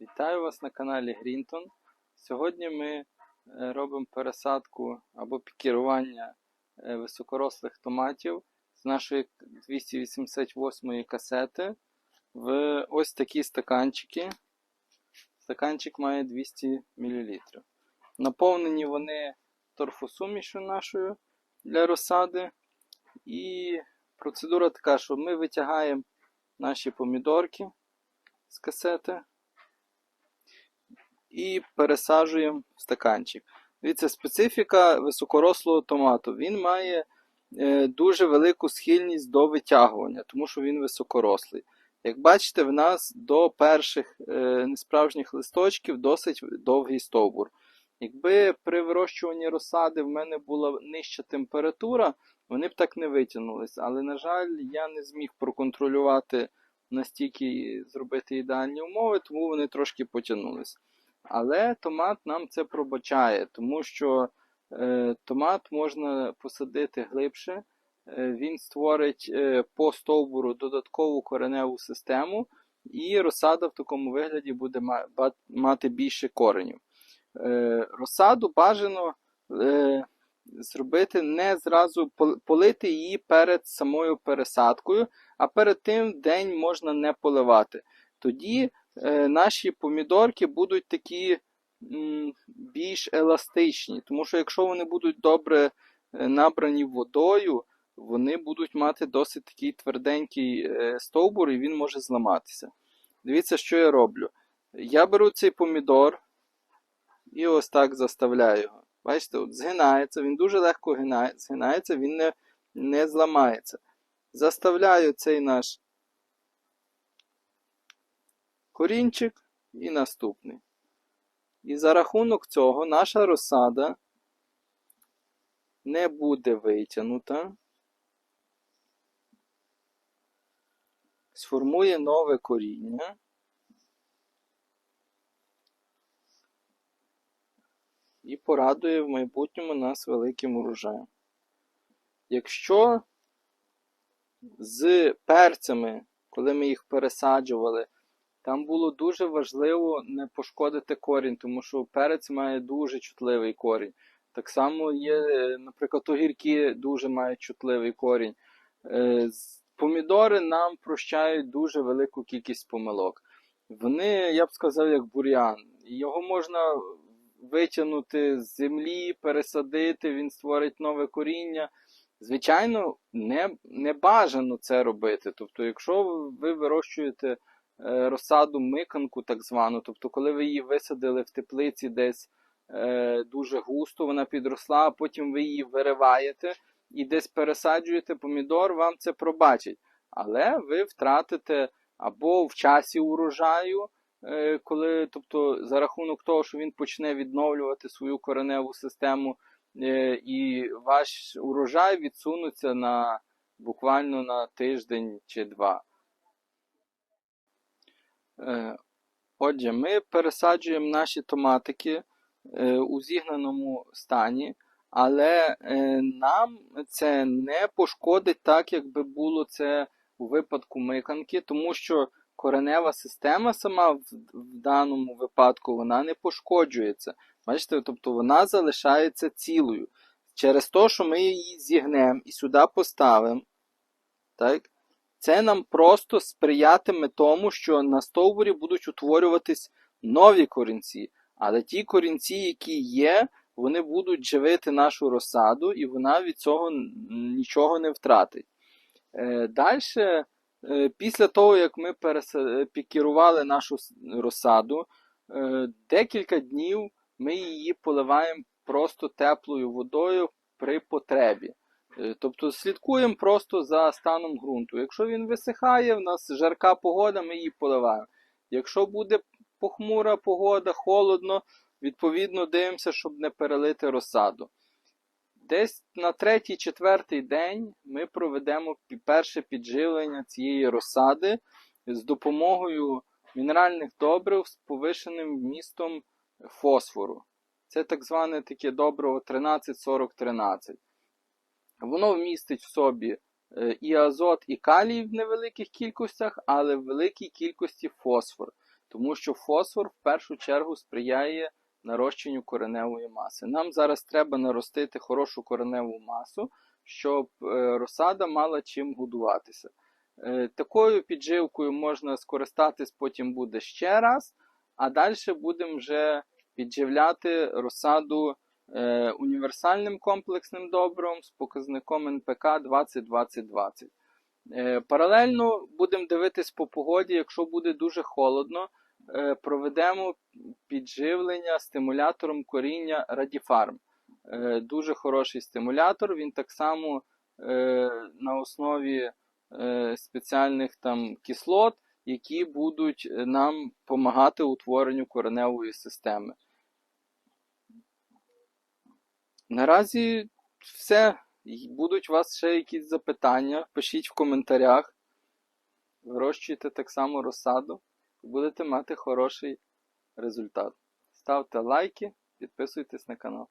Вітаю вас на каналі Грінтон. Сьогодні ми е, робимо пересадку або пікірування е, високорослих томатів з нашої 288 касети в ось такі стаканчики. Стаканчик має 200 мл. Наповнені вони торфосумішю нашою для розсади. І процедура така, що ми витягаємо наші помідорки з касети і пересаджуємо в стаканчик. Дивіться, специфіка високорослого томату. Він має е, дуже велику схильність до витягування, тому що він високорослий. Як бачите, в нас до перших е, несправжніх листочків досить довгий стовбур. Якби при вирощуванні розсади в мене була нижча температура, вони б так не витягнулись. Але, на жаль, я не зміг проконтролювати настільки зробити ідеальні умови, тому вони трошки потягнулись. Але томат нам це пробачає, тому що е, томат можна посадити глибше, е, він створить е, по стовбуру додаткову кореневу систему, і розсада в такому вигляді буде мати більше коренів. Е, розсаду бажано е, зробити не зразу полити її перед самою пересадкою, а перед тим день можна не поливати. Тоді наші помідорки будуть такі більш еластичні, тому що якщо вони будуть добре е, набрані водою, вони будуть мати досить такий тверденький е, стовбур і він може зламатися. Дивіться, що я роблю. Я беру цей помідор і ось так заставляю його. Бачите, от згинається, він дуже легко згинається, він не, не зламається. Заставляю цей наш корінчик і наступний. І за рахунок цього наша розсада не буде витягнута, сформує нове коріння. І порадує в майбутньому нас великим урожаєм. Якщо з перцями, коли ми їх пересаджували, там було дуже важливо не пошкодити корінь, тому що перець має дуже чутливий корінь. Так само є, е, наприклад, огірки дуже мають чутливий корінь. Е, Помідори нам прощають дуже велику кількість помилок. Вони, я б сказав, як бур'ян. Його можна витягнути з землі, пересадити, він створить нове коріння. Звичайно, не, не бажано це робити. Тобто, якщо ви вирощуєте розсаду миканку, так звану, тобто, коли ви її висадили в теплиці десь е, дуже густо, вона підросла, а потім ви її вириваєте і десь пересаджуєте помідор, вам це пробачить. Але ви втратите або в часі урожаю, е, коли, тобто, за рахунок того, що він почне відновлювати свою кореневу систему, е, і ваш урожай відсунуться на буквально на тиждень чи два. Е, Отже, ми пересаджуємо наші томатики е, у зігнаному стані, але е, нам це не пошкодить так, якби було це у випадку миканки, тому що коренева система сама в, даному випадку вона не пошкоджується. Бачите, тобто вона залишається цілою. Через те, що ми її зігнемо і сюди поставимо, так, це нам просто сприятиме тому, що на стовбурі будуть утворюватись нові корінці. Але ті корінці, які є, вони будуть живити нашу розсаду, і вона від цього нічого не втратить. Е, Далі, після того, як ми пікірували нашу розсаду, е, декілька днів ми її поливаємо просто теплою водою при потребі. Е, Тобто слідкуємо просто за станом ґрунту. Якщо він висихає, в нас жарка погода, ми її поливаємо. Якщо буде похмура погода, холодно, відповідно дивимося, щоб не перелити розсаду. Десь на третій-четвертий день ми проведемо перше підживлення цієї розсади з допомогою мінеральних добрив з повишеним вмістом фосфору. Це так зване таке добриво 13-40-13. Воно вмістить в собі е, і азот, і калій в невеликих кількостях, але в великій кількості фосфор. Тому що фосфор в першу чергу сприяє нарощенню кореневої маси. Нам зараз треба наростити хорошу кореневу масу, щоб е, розсада мала чим годуватися. Е, Такою підживкою можна скористатись потім буде ще раз, а далі будемо вже підживляти розсаду е, універсальним комплексним добривом з показником НПК 20-20-20. Е, Паралельно будемо дивитись по погоді, якщо буде дуже холодно, е, проведемо підживлення стимулятором коріння Радіфарм. Дуже хороший стимулятор, він так само на основі спеціальних там кислот, які будуть нам допомагати утворенню кореневої системи. Наразі все. Будуть у вас ще якісь запитання, пишіть в коментарях. Вирощуйте так само розсаду і будете мати хороший результат. Ставте лайки, підписуйтесь на канал.